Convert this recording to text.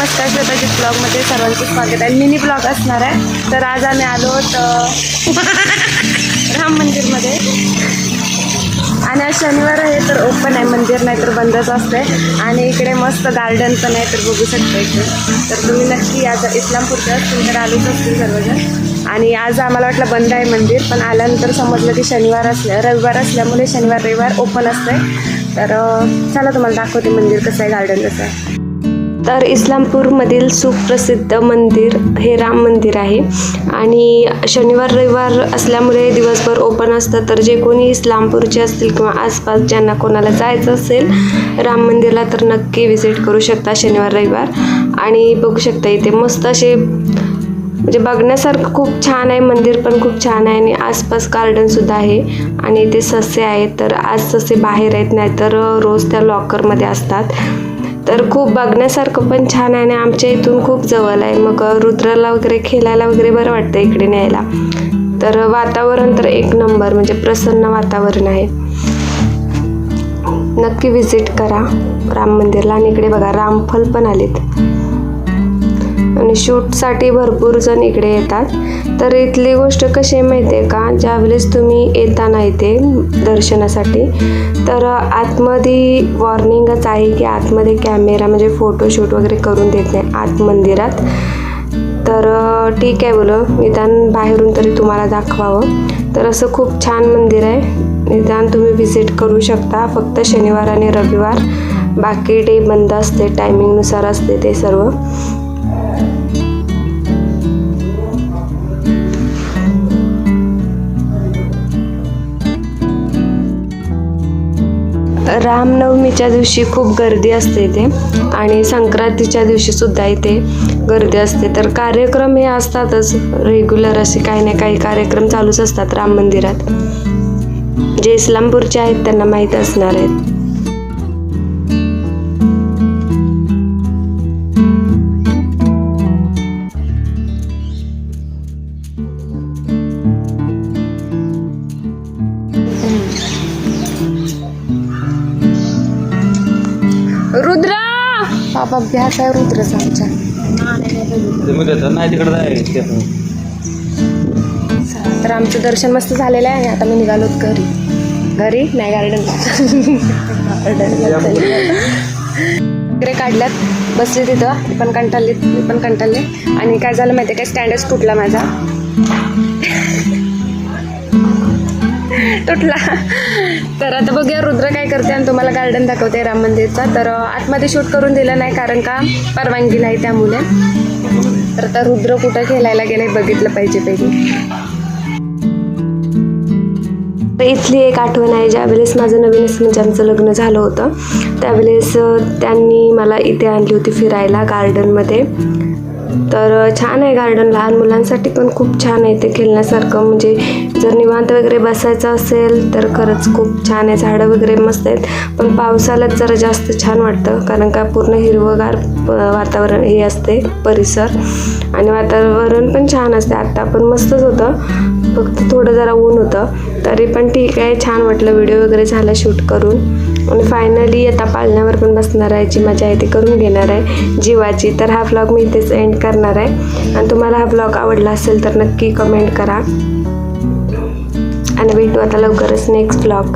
नमस्कार श्वेताजी ब्लॉगमध्ये सर्वांचं स्वागत आहे. मिनी ब्लॉग असणार आहे. तर आज आम्ही आलो आहोत राम मंदिरमध्ये. आणि आज शनिवार आहे तर ओपन आहे. मंदिर नाही तर बंदच असते आणि इकडे मस्त गार्डन पण आहे तर बघू शकता इकडे तर तुम्ही नक्की आज इस्लामपूरच्या तुमच्याकडे आलोच असतील सर्वजण. आणि आज आम्हाला वाटलं बंद आहे मंदिर पण आल्यानंतर समजलं की शनिवार असल्या रविवार असल्यामुळे शनिवार रविवार ओपन असते तर चला तुम्हाला दाखवते मंदिर कसं आहे गार्डन कसं आहे. तर इस्लामपूरमधील सुप्रसिद्ध मंदिर हे राम मंदिर आहे. आणि शनिवार रविवार असल्यामुळे दिवसभर ओपन असतं. तर जे कोणी इस्लामपूरचे असतील किंवा आसपास ज्यांना कोणाला जायचं असेल राम मंदिरला तर नक्की व्हिजिट करू शकता शनिवार रविवार. आणि बघू शकता इथे मस्त असे म्हणजे बघण्यासारखं खूप छान आहे. मंदिर पण खूप छान आहे आणि आसपास गार्डनसुद्धा आहे. आणि इथे ससे आहेत तर आज ससे बाहेर आहेत नाहीतर रोज त्या लॉकरमध्ये असतात. तर खूप बघण्यासारखं पण छान आहे आणि आमच्या इथून खूप जवळ आहे. मग रुद्राला वगैरे खेळायला वगैरे बरं वाटतं इकडे न्यायला. तर वातावरण तर एक नंबर म्हणजे प्रसन्न वातावरण आहे. नक्की विजिट करा राम मंदिरला आणि इकडे बघा रामफल पण आलेत. आणि शूटसाठी भरपूर जण इकडे येतात. तर इथली गोष्ट कशी आहे माहिती आहे का? ज्यावेळेस तुम्ही येताना इथे दर्शनासाठी तर आतमध्ये वॉर्निंगच आहे की आतमध्ये कॅमेरा म्हणजे फोटोशूट वगैरे करून देत नाही आत मंदिरात. तर ठीक आहे बोलं. निदान बाहेरून तरी तुम्हाला दाखवावं. तर असं खूप छान मंदिर आहे. निदान तुम्ही व्हिजिट करू शकता. फक्त शनिवार आणि रविवार. बाकी डे बंद असते टायमिंगनुसार असते ते सर्व. रामनवमीच्या दिवशी खूप गर्दी असते इथे. आणि संक्रांतीच्या दिवशी सुद्धा इथे गर्दी असते. तर कार्यक्रम हे असतातच. रेग्युलर असे काही ना काही कार्यक्रम चालूच असतात राम मंदिरात. जे इस्लामपूरचे आहेत त्यांना माहीत असणार आहेत. बाबा भ्यास आहे रुद्रचा आमच्या. नाही तिकडे तर आमचं दर्शन मस्त झालेलं आहे. आणि आता मी निघालो घरी. घरी? नाही गार्डनला वगैरे काढल्यात. बसले तिथं. मी पण कंटाळले मी पण कंटाळले. आणि काय झालं माहिती आहे काय स्टँडच तुटला माझा. तुटला. तर आता बघूया रुद्र काय करते आणि तुम्हाला गार्डन दाखवते राम मंदिरचा. तर आतमध्ये शूट करून दिलं नाही कारण का परवानगी नाही त्यामुळे. तर आता रुद्र कुठं खेळायला गेले बघितलं पाहिजे पहिले. इथली एक आठवण आहे ज्यावेळेस माझं नवीनच म्हणजे आमचं लग्न झालं होतं त्यावेळेस त्यांनी मला इथे आणली होती फिरायला गार्डनमध्ये तर छान आहे गार्डन लहान मुलांसाठी पण खूप छान आहे ते खेळण्यासारखं. म्हणजे जर निवांत वगैरे बसायचं असेल तर खरंच खूप छान आहे. झाडं वगैरे मस्त आहेत. पण पावसाळ्यात जरा जास्त छान वाटतं. कारण का पूर्ण हिरवगार वातावरण हे असते परिसर. आणि वातावरण पण छान असते. आत्ता पण मस्तच होतं. फक्त थोडं जरा ऊन होतं. तरी पण ठीक आहे. छान वाटलं. व्हिडिओ वगैरे झाला शूट करून. आणि फायनली आता पाळण्यावर पण बसणार आहे जी मजा आहे ती करून घेणार आहे. जीवाची. तर हा व्लॉग मी इथेच एंड करणार आहे. आणि तुम्हाला हा व्लॉग आवडला असेल तर नक्की कमेंट करा. आणि भेटू आता लवकरच नेक्स्ट ब्लॉग